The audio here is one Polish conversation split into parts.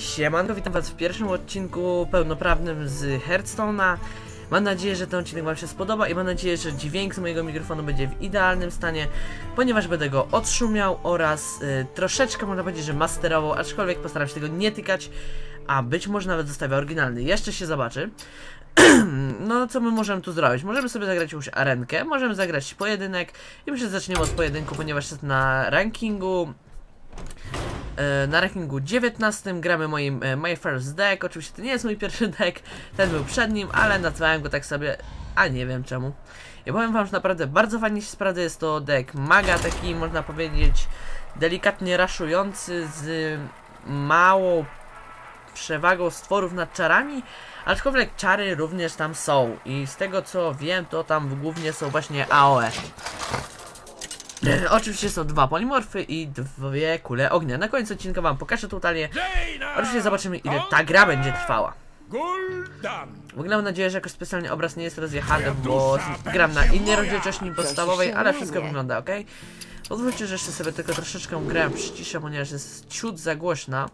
Siemanko, witam was w pierwszym odcinku pełnoprawnym z Hearthstone'a. Mam nadzieję, że ten odcinek wam się spodoba i mam nadzieję, że dźwięk z mojego mikrofonu będzie w idealnym stanie, ponieważ będę go odszumiał oraz y, troszeczkę można powiedzieć, że masterował, aczkolwiek postaram się tego nie tykać, a być może nawet zostawię oryginalny. Jeszcze się zobaczy. no, co my możemy tu zrobić? Możemy sobie zagrać już arenkę, możemy zagrać pojedynek i myślę, że zaczniemy od pojedynku, ponieważ jest na rankingu na rankingu 19 gramy moim e, My First Deck. Oczywiście to nie jest mój pierwszy deck, ten był przed nim, ale nazwałem go tak sobie, a nie wiem czemu. I powiem wam, że naprawdę bardzo fajnie się sprawdza. Jest to deck maga, taki można powiedzieć delikatnie raszujący z małą przewagą stworów nad czarami, aczkolwiek czary również tam są. I z tego co wiem, to tam głównie są właśnie AOE. E, Oczywiście są dwa polimorfy i dwie kule ognia. Na końcu odcinka wam pokażę totalię. Oczywiście zobaczymy ile ta gra będzie trwała. W ogóle mam nadzieję, że jakoś specjalnie obraz nie jest rozjechany, bo gram na innej rozdzielczości podstawowej, ale wszystko wygląda ok. Pozwólcie, że jeszcze sobie tylko troszeczkę grę przyciszę, ponieważ jest ciut za głośna.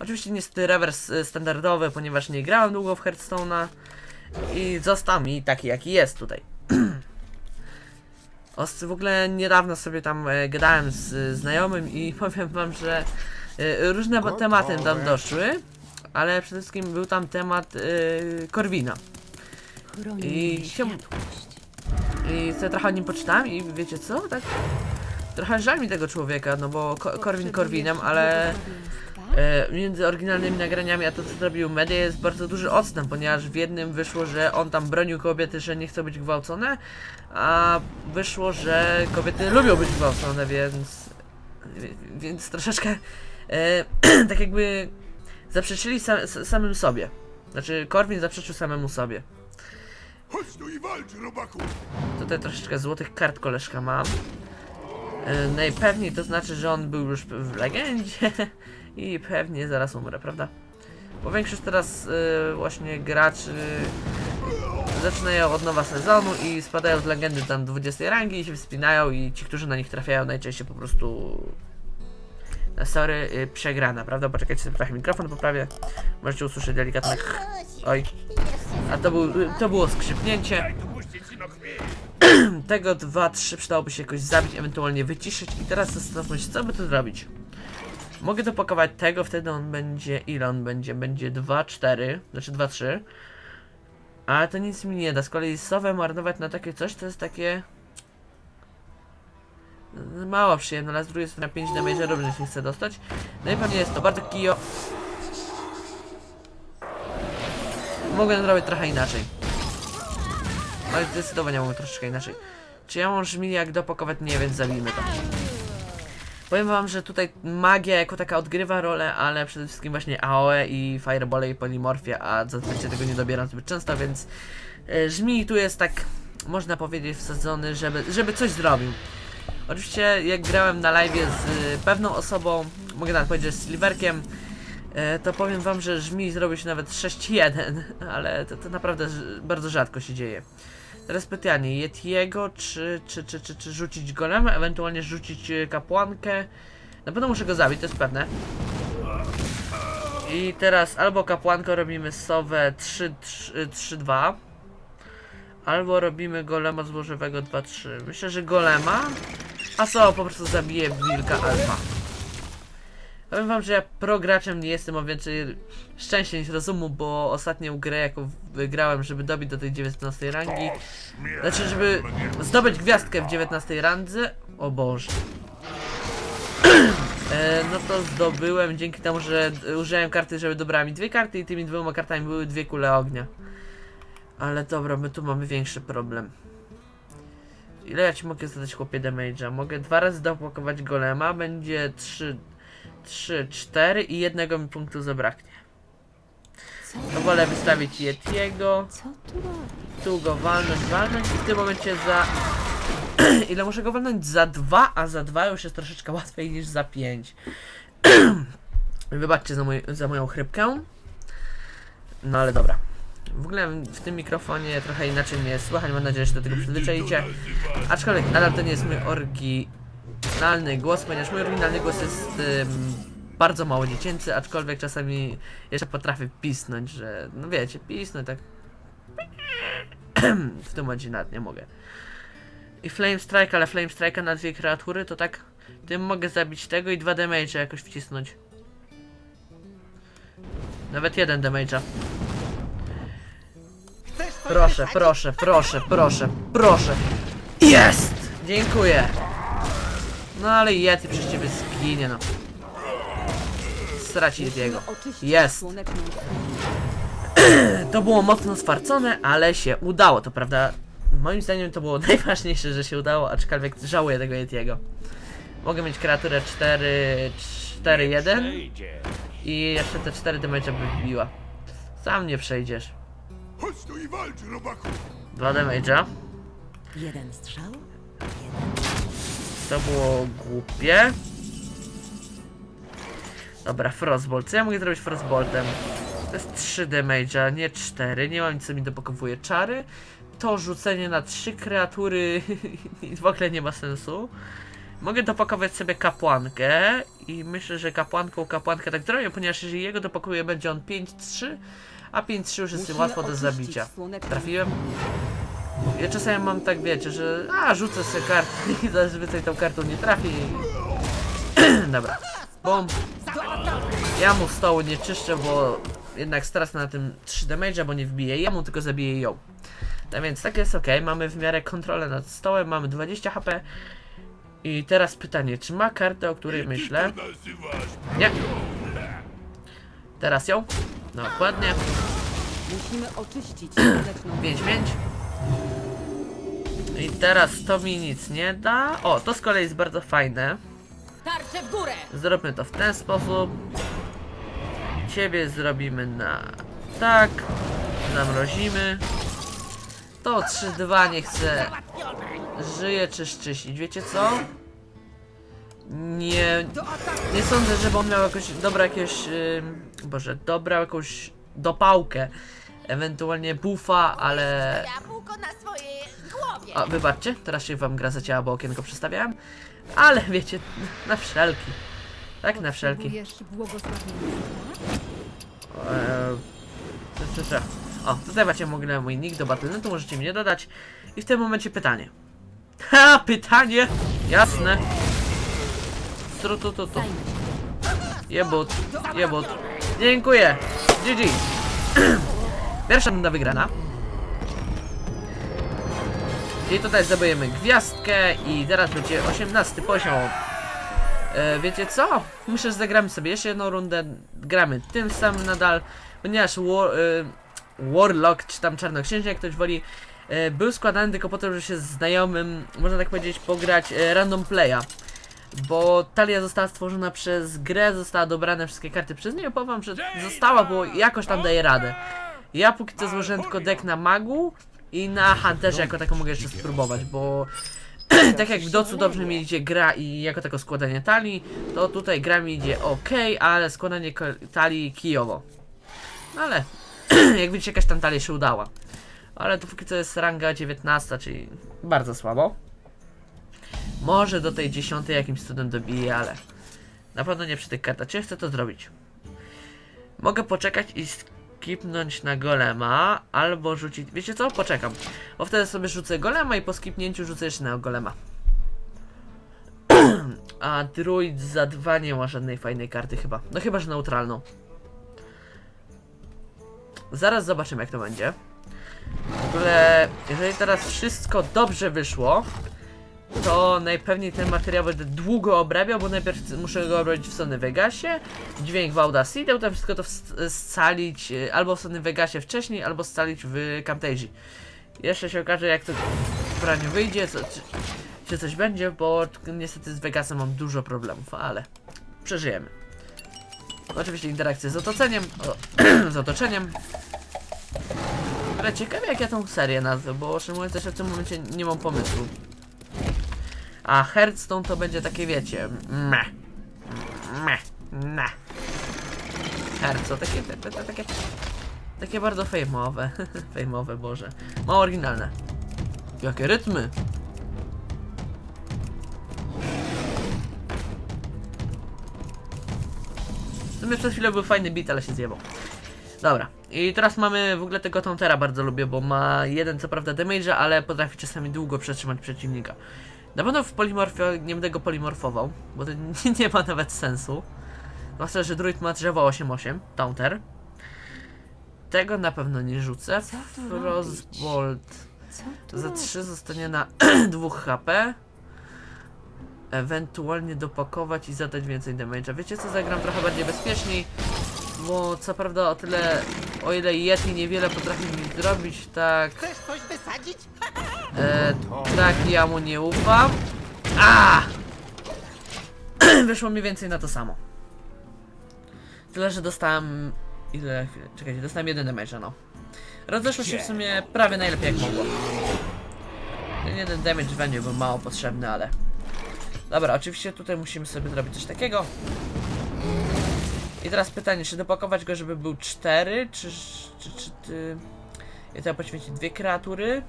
Oczywiście niestety rewers y, standardowy, ponieważ nie grałem długo w Hearthstone'a i został mi taki jaki jest tutaj. Os- w ogóle niedawno sobie tam e, gadałem z znajomym i powiem wam, że e, różne ba- tematy tam doszły, ale przede wszystkim był tam temat e, Korwina. I się, i sobie trochę o nim poczytałem i wiecie co, tak? Trochę żal mi tego człowieka, no bo Ko- Korwin Korwinem, ale e, między oryginalnymi nagraniami a to co zrobił media jest bardzo duży odstęp, ponieważ w jednym wyszło, że on tam bronił kobiety, że nie chcą być gwałcone, a wyszło, że kobiety lubią być gwałcone, więc więc troszeczkę e, tak jakby zaprzeczyli sa, s- samym sobie. Znaczy Korwin zaprzeczył samemu sobie. Chodź tu i walcz, robaku! Tutaj troszeczkę złotych kart koleżka mam. E, Najpewniej to znaczy, że on był już w legendzie i pewnie zaraz umrę, prawda? Bo większość teraz e, właśnie graczy zaczynają od nowa sezonu i spadają z legendy tam 20 rangi i się wspinają i ci, którzy na nich trafiają najczęściej po prostu na sorry, y, przegrana, prawda? Poczekajcie sobie trochę mikrofon poprawię. Możecie usłyszeć delikatne Oj. A to, był, to było skrzypnięcie. Tego 2-3 przydałoby się jakoś zabić, ewentualnie wyciszyć i teraz zastanówmy się, co by tu zrobić. Mogę dopakować tego, wtedy on będzie, ile on będzie? Będzie 2-4, znaczy 2-3. Ale to nic mi nie da, z kolei sowę marnować na takie coś, to jest takie... no, Mało przyjemne, ale z drugiej strony 5 damage również nie chcę dostać. No i pewnie jest to bardzo kijo. Mogę zrobić trochę inaczej. Ale zdecydowanie mogę troszeczkę inaczej. Czy ja mam żmii jak dopakować? Nie, więc zabijmy to. Powiem wam, że tutaj magia jako taka odgrywa rolę, ale przede wszystkim właśnie AOE i Fireball i Polymorfia, a zazwyczaj tego nie dobieram zbyt często, więc e, żmij tu jest tak, można powiedzieć, wsadzony, żeby, żeby coś zrobił. Oczywiście jak grałem na live z e, pewną osobą, mogę nawet powiedzieć z Silverkiem, e, to powiem wam, że żmij zrobił się nawet 6-1, ale to, to naprawdę bardzo rzadko się dzieje. Teraz pytanie, Yetiego, czy, czy, czy, czy, czy rzucić golema, ewentualnie rzucić e, kapłankę. Na pewno muszę go zabić, to jest pewne. I teraz albo kapłankę robimy sowę 3-2, albo robimy golema złożowego 2-3. Myślę, że golema, a sowa po prostu zabije wilka alfa. Powiem wam, że ja pro graczem nie jestem o więcej szczęścia niż rozumu, bo ostatnią grę jaką wygrałem, żeby dobić do tej 19 rangi, znaczy żeby zdobyć gwiazdkę w 19 randze, o Boże. E, no to zdobyłem dzięki temu, że użyłem karty, żeby dobrała mi dwie karty i tymi dwoma kartami były dwie kule ognia. Ale dobra, my tu mamy większy problem. Ile ja ci mogę zadać chłopie damage'a? Mogę dwa razy dopakować golema, będzie 3, 3, 4 i jednego mi punktu zabraknie. No wolę wystawić Yetiego, tu go walnąć, walnąć i w tym momencie za... Ile muszę go walnąć? Za dwa, a za dwa już jest troszeczkę łatwiej niż za pięć. Wybaczcie za, mój, za moją chrypkę. No ale dobra. W ogóle w tym mikrofonie trochę inaczej mnie słychać, mam nadzieję, że się do tego przyzwyczaicie. Aczkolwiek nadal to nie jest mój oryginalny głos, ponieważ mój oryginalny głos jest ym, bardzo mało dziecięcy, aczkolwiek czasami jeszcze potrafię pisnąć, że no wiecie, pisnąć tak w tym momencie nawet nie mogę. I Flame Strike, ale Flame Strike na dwie kreatury to tak tym mogę zabić tego i dwa damage jakoś wcisnąć. Nawet jeden damage'a. Proszę, proszę, proszę, proszę, proszę. Jest! Dziękuję. No ale Yeti przez ciebie zginie, no. Straci oczyścić Jest. To było mocno sfarcone, ale się udało, to prawda? Moim zdaniem to było najważniejsze, że się udało, aczkolwiek żałuję tego Yetiego. Mogę mieć kreaturę 4, 4, 1 i jeszcze te 4 damage'a by wbiła. Sam nie przejdziesz. Chodź tu i walcz, robaku! 2 damage'a. Jeden strzał? To było głupie. Dobra, Frostbolt. Co ja mogę zrobić Frostboltem? To jest 3 damage'a, nie 4. Nie mam nic, co mi dopakowuje czary. To rzucenie na 3 kreatury w ogóle nie ma sensu. Mogę dopakować sobie kapłankę i myślę, że kapłanką kapłankę tak zrobię, ponieważ jeżeli jego dopakuję będzie on 5-3, a 5-3 już jest łatwo do zabicia. Trafiłem? Ja czasami mam tak, wiecie, że a, rzucę sobie kartę i zazwyczaj tą kartą nie trafię i... Dobra. Bum. Ja mu stołu nie czyszczę, bo jednak stracę na tym 3 damage'a, bo nie wbiję jemu, tylko zabiję ją. Tak więc tak jest ok, mamy w miarę kontrolę nad stołem, mamy 20 HP. I teraz pytanie, czy ma kartę, o której myślę? Nie. Teraz ją? No, dokładnie. Musimy oczyścić słoneczną 5-5. I teraz to mi nic nie da. O, to z kolei jest bardzo fajne. Tarczę w górę! Zróbmy to w ten sposób. Ciebie zrobimy na tak. Zamrozimy. To 3-2 nie chcę. Żyje czy szczyścić. Wiecie co? Nie. Nie sądzę, żeby on miał jakoś dobra jakieś. ym, Boże, dobrał jakąś dopałkę. Ewentualnie buffa, ale. Jabłko na swojej głowie. O, wybaczcie, teraz się wam gra zacięła, bo okienko przestawiałem. Ale wiecie, na wszelki. Tak, na wszelki. Potrzebujesz błogosławieństwa? Eee, co, co, co? O, tutaj macie mogę mój nick do Battle.netu, możecie mnie dodać. I w tym momencie pytanie. Ha, pytanie! Jasne. Tru, tu, tu, tu. Jebut, jebut. Dziękuję. GG. Pierwsza runda wygrana. I tutaj zdobujemy gwiazdkę i teraz będzie 18 poziom. E, wiecie co? Myślę, że zagramy sobie jeszcze jedną rundę. Gramy tym samym nadal, ponieważ war, e, Warlock, czy tam Czarnoksiężnik, jak ktoś woli, e, był składany tylko po to, żeby się z znajomym, można tak powiedzieć, pograć e, random playa. Bo talia została stworzona przez grę, została dobrane wszystkie karty przez nią. Powiem, że została, bo jakoś tam daje radę. Ja póki co złożyłem tylko deck na magu i na hunterze jako taką mogę jeszcze spróbować, bo tak jak w docu dobrze mi idzie gra i jako tako składanie talii, to tutaj gra mi idzie ok, ale składanie talii kijowo. Ale jak widzicie jakaś tam talia się udała. Ale to póki co jest ranga 19, czyli bardzo słabo. Może do tej 10 jakimś cudem dobiję, ale na pewno nie przy tych kartach. Czy chcę to zrobić? Mogę poczekać i skipnąć na golema, albo rzucić... Wiecie co? Poczekam. Bo wtedy sobie rzucę golema i po skipnięciu rzucę jeszcze na golema. A druid za dwa nie ma żadnej fajnej karty chyba. No chyba, że neutralną. Zaraz zobaczymy jak to będzie. W ogóle, jeżeli teraz wszystko dobrze wyszło, to najpewniej ten materiał będę długo obrabiał, bo najpierw muszę go obrabiać w Sony Vegasie, dźwięk w Audacity, potem wszystko to scalić e, albo w Sony Vegasie wcześniej, albo scalić w Camtasia. Jeszcze się okaże jak to w praniu wyjdzie, co, czy, czy coś będzie, bo niestety z Vegasem mam dużo problemów, ale przeżyjemy. Oczywiście interakcje z otoczeniem, o, z otoczeniem. Ale ciekawe jak ja tą serię nazwę, bo szczerze mówiąc jeszcze w tym momencie nie mam pomysłu. A Hearthstone to będzie takie, wiecie, meh, meh, na. Hearthstone, takie, takie, takie bardzo fejmowe, fejmowe, boże, mało oryginalne. Jakie rytmy. sumie przez chwilę był fajny beat, ale się zjebał. Dobra, i teraz mamy w ogóle tego Tauntera bardzo lubię, bo ma jeden co prawda damage'a, ale potrafi czasami długo przetrzymać przeciwnika. Na pewno w polimorfie nie będę go polimorfował, bo to nie, nie ma nawet sensu. Zwłaszcza, że druid ma drzewo 8-8, Taunter. Tego na pewno nie rzucę. Frostbolt za 3 zostanie na 2 HP. Ewentualnie dopakować i zadać więcej damage'a. Wiecie co, zagram trochę bardziej bezpieczniej, bo co prawda o tyle, o ile Yeti niewiele potrafi mi zrobić, tak... Chcesz coś wysadzić? E, tak, ja mu nie ufam. A! Wyszło mi więcej na to samo. Tyle, że dostałem... Ile? Czekajcie, dostałem jeden damage, no. Rozeszło się w sumie prawie najlepiej jak mogło. Ten jeden damage będzie był mało potrzebny, ale... Dobra, oczywiście tutaj musimy sobie zrobić coś takiego. I teraz pytanie, czy dopakować go, żeby był 4, czy... czy, czy, czy ja teraz poświęcić dwie kreatury?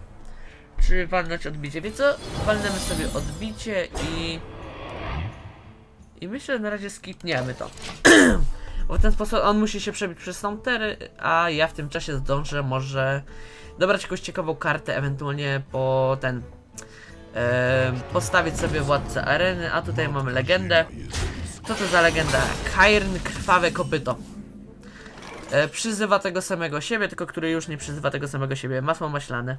Czy walnąć odbicie? Więc co? Walnemy sobie odbicie i... I myślę, że na razie skipniemy to. Bo w ten sposób on musi się przebić przez Sauntery, a ja w tym czasie zdążę może dobrać jakąś ciekawą kartę, ewentualnie po ten... E, postawić sobie władcę areny, a tutaj mamy legendę. Co to za legenda? Kairn Krwawe Kopyto. E, przyzywa tego samego siebie, tylko który już nie przyzywa tego samego siebie. Masło maślane.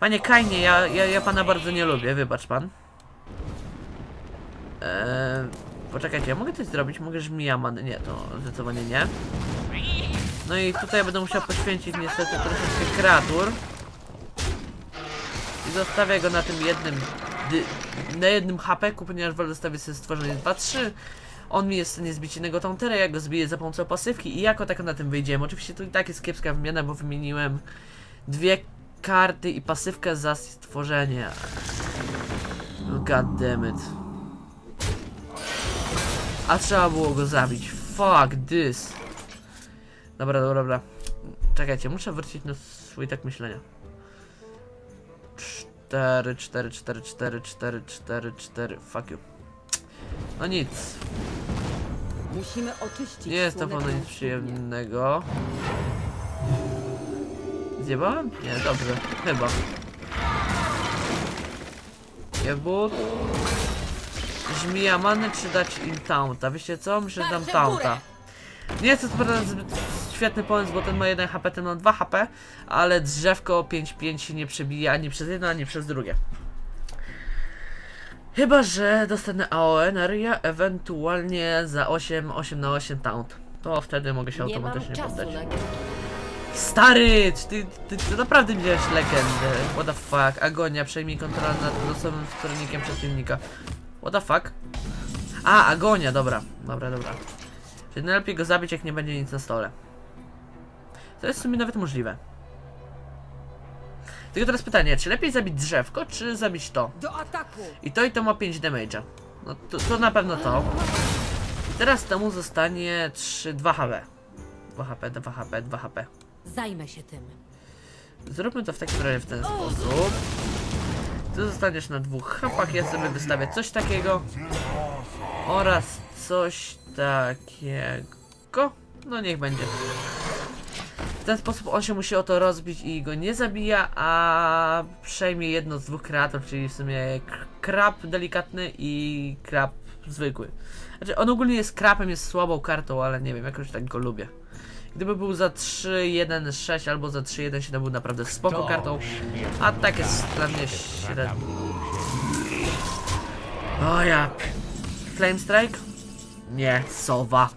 Panie Kainie, ja, ja, ja pana bardzo nie lubię, wybacz pan. Eee, poczekajcie, ja mogę coś zrobić? Mogę żmija man... Nie, to zdecydowanie nie. No i tutaj będę musiał poświęcić niestety troszeczkę kreatur. I zostawię go na tym jednym... Na jednym HP, ponieważ wolę zostawić sobie stworzenie 2-3. On mi jest w stanie zbić innego tauntera, ja go zbiję za pomocą pasywki i jako tako na tym wyjdziemy. Oczywiście tu i tak jest kiepska wymiana, bo wymieniłem dwie karty i pasywkę za stworzenie. God damn it. A trzeba było go zabić. Fuck this. Dobra, dobra, dobra. Czekajcie, muszę wrócić na swój tak myślenia. 4, 4, 4, 4, 4, 4, 4. Fuck you. No nic. Musimy oczyścić Nie jest to słoneczną pewno nic studnię. przyjemnego. Zjebałem? Nie, dobrze. Chyba. Jebut. Żmija many czy dać im taunta? Wiecie co? Myślę, że dam taunta. Nie jest to prawda świetny pomysł, bo ten ma 1 HP, ten ma 2 HP, ale drzewko 5-5 się nie przebija ani przez jedno, ani przez drugie. Chyba, że dostanę AOE na ryja, ewentualnie za 8, 8 na 8 taunt. To wtedy mogę się automatycznie poddać. Stary, czy ty, ty, ty naprawdę widziałeś legendę? What the fuck? Agonia, przejmij kontrolę nad losowym stronnikiem przeciwnika. What the fuck? A, Agonia, dobra. Dobra, dobra. Czyli najlepiej go zabić, jak nie będzie nic na stole. To jest w sumie nawet możliwe. Tylko teraz pytanie, czy lepiej zabić drzewko, czy zabić to? Do ataku! I to i to ma 5 damage'a. No to, to na pewno to. I teraz temu zostanie 3, 2 HP. 2 HP, 2 HP, 2 HP. Zajmę się tym. Zróbmy to w takim razie w ten sposób. Ty zostaniesz na dwóch hapach, ja sobie wystawię coś takiego. Oraz coś takiego. No niech będzie. W ten sposób on się musi o to rozbić i go nie zabija, a przejmie jedno z dwóch kreatur, czyli w sumie krab delikatny i krab zwykły. Znaczy on ogólnie jest krapem, jest słabą kartą, ale nie wiem, jakoś tak go lubię. Gdyby był za 3, 1, 6 albo za 3, 1, 7 był naprawdę spoko kartą, a tak jest dla mnie średnio. O ja. p- Flame Strike? Nie, sowa.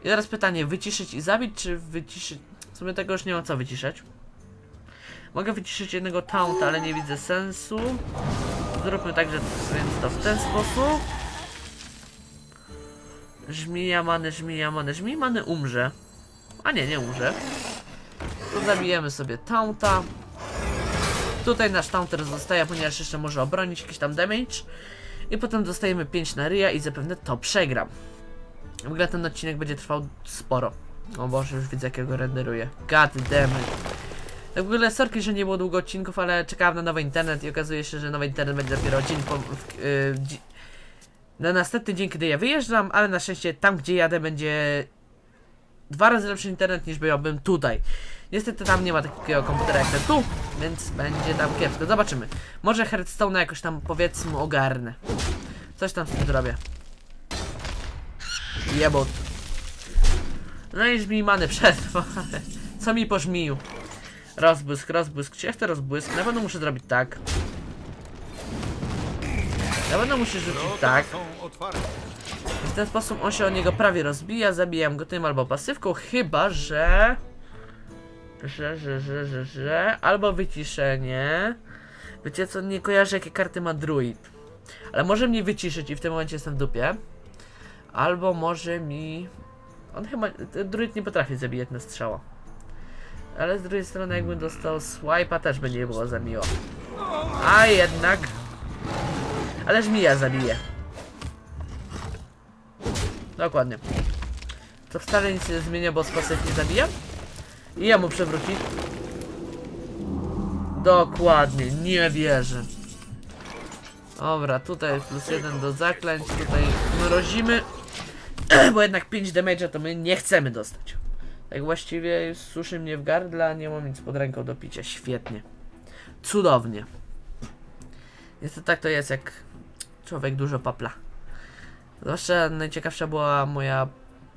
I teraz pytanie, wyciszyć i zabić, czy wyciszyć... W sumie tego już nie ma co wyciszać. Mogę wyciszyć jednego taunta, ale nie widzę sensu. Zróbmy tak, że więc to w ten sposób. Żmija many, żmija many, żmija many umrze. A nie, nie umrze. Tu zabijemy sobie taunta. Tutaj nasz taunter zostaje, ponieważ jeszcze może obronić jakiś tam damage. I potem dostajemy 5 na ryja i zapewne to przegram. W ogóle ten odcinek będzie trwał sporo. O Boże, już widzę jakiego renderuję. God damn it. Tak w ogóle sorki, że nie było długo odcinków, ale czekałem na nowy internet i okazuje się, że nowy internet będzie dopiero dzień po... W, yy, na następny dzień, kiedy ja wyjeżdżam, ale na szczęście tam, gdzie jadę, będzie dwa razy lepszy internet niż miałbym tutaj. Niestety tam nie ma takiego komputera jak ten tu, więc będzie tam kiepsko. Zobaczymy. Może Hearthstone jakoś tam powiedzmy ogarnę. Coś tam z tym zrobię. Jebot. No i żmij many przetrwa, ale co mi po żmiju? Rozbłysk, rozbłysk. Czy ja chcę rozbłysk? Na pewno muszę zrobić tak. Na pewno musisz rzucić tak. I w ten sposób on się o niego prawie rozbija, zabijam go tym albo pasywką, chyba że... Że, że, że, że, że... Albo wyciszenie. Wiecie co, nie kojarzę jakie karty ma druid. Ale może mnie wyciszyć i w tym momencie jestem w dupie. Albo może mi... On chyba... Druid nie potrafi zabijać na strzała. Ale z drugiej strony jakbym dostał swipe'a też by nie było za miło. A jednak... Ale żmija zabije. Dokładnie. To wcale nic nie zmienia, bo z pasywki zabijam. I ja mu przewróci. Dokładnie, nie wierzę. Dobra, tutaj plus jeden do zaklęć, tutaj mrozimy. Bo jednak 5 damage'a to my nie chcemy dostać. Tak właściwie suszy mnie w gardle, nie mam nic pod ręką do picia. Świetnie. Cudownie. Niestety tak to jest, jak człowiek dużo papla. Zwłaszcza najciekawsza była moja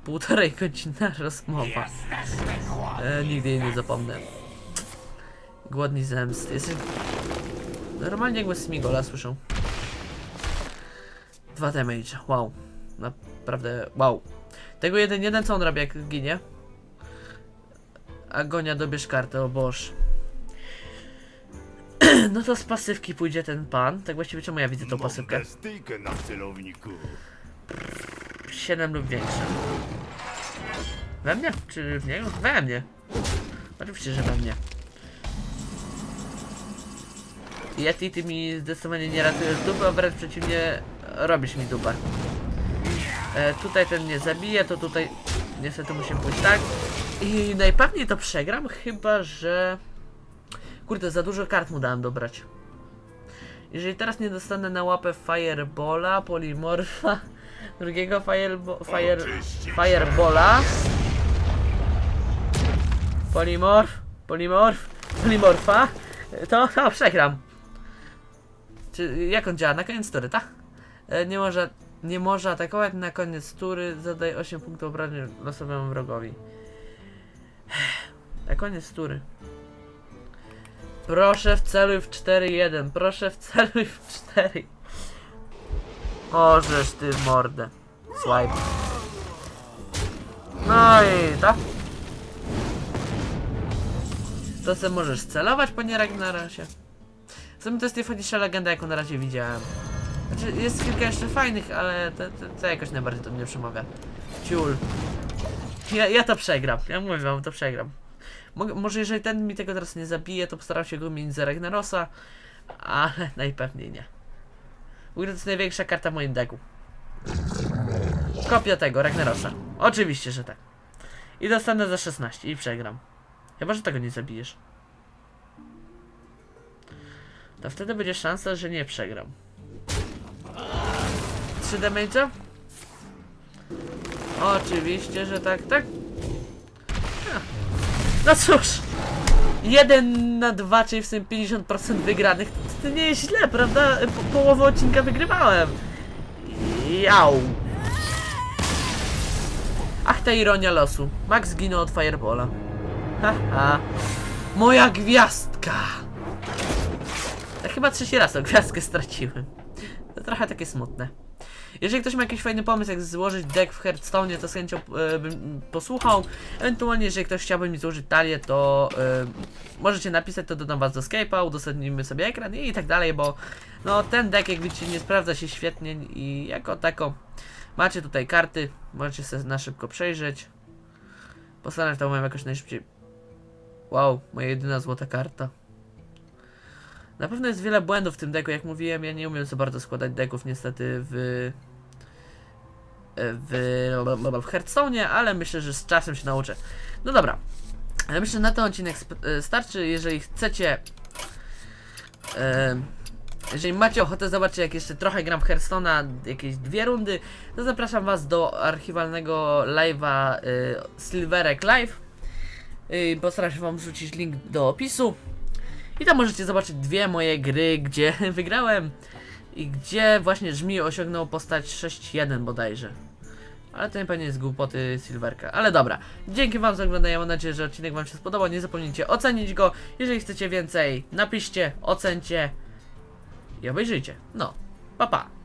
półtorej godzina rozmowa. E, nigdy jej nie zapomnę. Głodni zemsty. Jesteś... Normalnie jakby Smigola słyszą. Dwa damage. Wow. Naprawdę, wow. Tego jeden, jeden co on robi jak ginie? Agonia dobierz kartę, o boż. No to z pasywki pójdzie ten pan. Tak właściwie czemu ja widzę tą pasywkę? Bestyjkę na celowniku. 7 lub większe. We mnie? Czy w niego? We mnie. Oczywiście, że we mnie. Yeti, ty mi zdecydowanie nie ratujesz dupy, a wręcz przeciwnie, robisz mi dupę. E, tutaj ten mnie zabije, to tutaj niestety musi pójść tak. I najpewniej to przegram, chyba że... Kurde, za dużo kart mu dałem dobrać. Jeżeli teraz nie dostanę na łapę Firebola, Polimorfa, drugiego Firebo fire. Firebola, Polimorf, Polimorf, Polimorfa, to, to przegram. Czy jak on działa? Na koniec tury, tak? E, Nie może, nie może atakować na koniec tury, zadaj 8 punktów obrażeń losowemu wrogowi. Na koniec tury. Proszę wceluj w 4-1. Proszę wceluj w 4. Możesz ty w mordę. Swipe. No i to. To se możesz celować po nie Ragnarosie. W sumie to jest najfajniejsza legenda jaką na razie widziałem. Znaczy jest kilka jeszcze fajnych, ale to, to, to jakoś najbardziej do mnie przemawia. Ciul. Ja, ja to przegram. Ja mówię wam, to przegram. Może jeżeli ten mi tego teraz nie zabije, to postaram się go mieć za Ragnarosa, ale najpewniej nie. W ogóle to jest największa karta w moim deku. Kopia tego, Ragnarosa. Oczywiście, że tak. I dostanę za 16 i przegram. Chyba, że tego nie zabijesz. To wtedy będzie szansa, że nie przegram. 3 damage'a? Oczywiście, że tak, tak. No cóż, 1 na 2, czyli w sumie 50% wygranych, to, nie jest źle, prawda? Po, połowę odcinka wygrywałem. Jau. Ach, ta ironia losu. Max zginął od Firebola. Haha. Moja gwiazdka. Chyba trzeci raz tą gwiazdkę straciłem. To trochę takie smutne. Jeżeli ktoś ma jakiś fajny pomysł, jak złożyć deck w Hearthstone, to z chęcią e, bym posłuchał. Ewentualnie, jeżeli ktoś chciałby mi złożyć talię, to e, możecie napisać, to dodam was do Skype'a, udostępnimy sobie ekran i tak dalej, bo no ten deck, jak widzicie, nie sprawdza się świetnie i jako tako macie tutaj karty, możecie sobie na szybko przejrzeć. Postaram się to mam jakoś najszybciej. Wow, moja jedyna złota karta. Na pewno jest wiele błędów w tym deku, jak mówiłem, ja nie umiem za bardzo składać deków niestety w w, w Hearthstone, ale myślę, że z czasem się nauczę. No dobra, ale myślę, że na ten odcinek e, starczy, jeżeli chcecie e, Jeżeli macie ochotę zobaczyć, jak jeszcze trochę gram w Hearthstone'a, jakieś dwie rundy, to zapraszam was do archiwalnego live'a y, Silverek Live. Postaram się wam wrzucić link do opisu. I tam możecie zobaczyć dwie moje gry, gdzie wygrałem i gdzie właśnie Żmi osiągnął postać 6-1 bodajże. Ale to nie pewnie jest głupoty Silverka. Ale dobra. Dzięki wam za oglądanie. Mam nadzieję, że odcinek wam się spodobał. Nie zapomnijcie ocenić go. Jeżeli chcecie więcej, napiszcie, ocencie i obejrzyjcie. No, pa pa.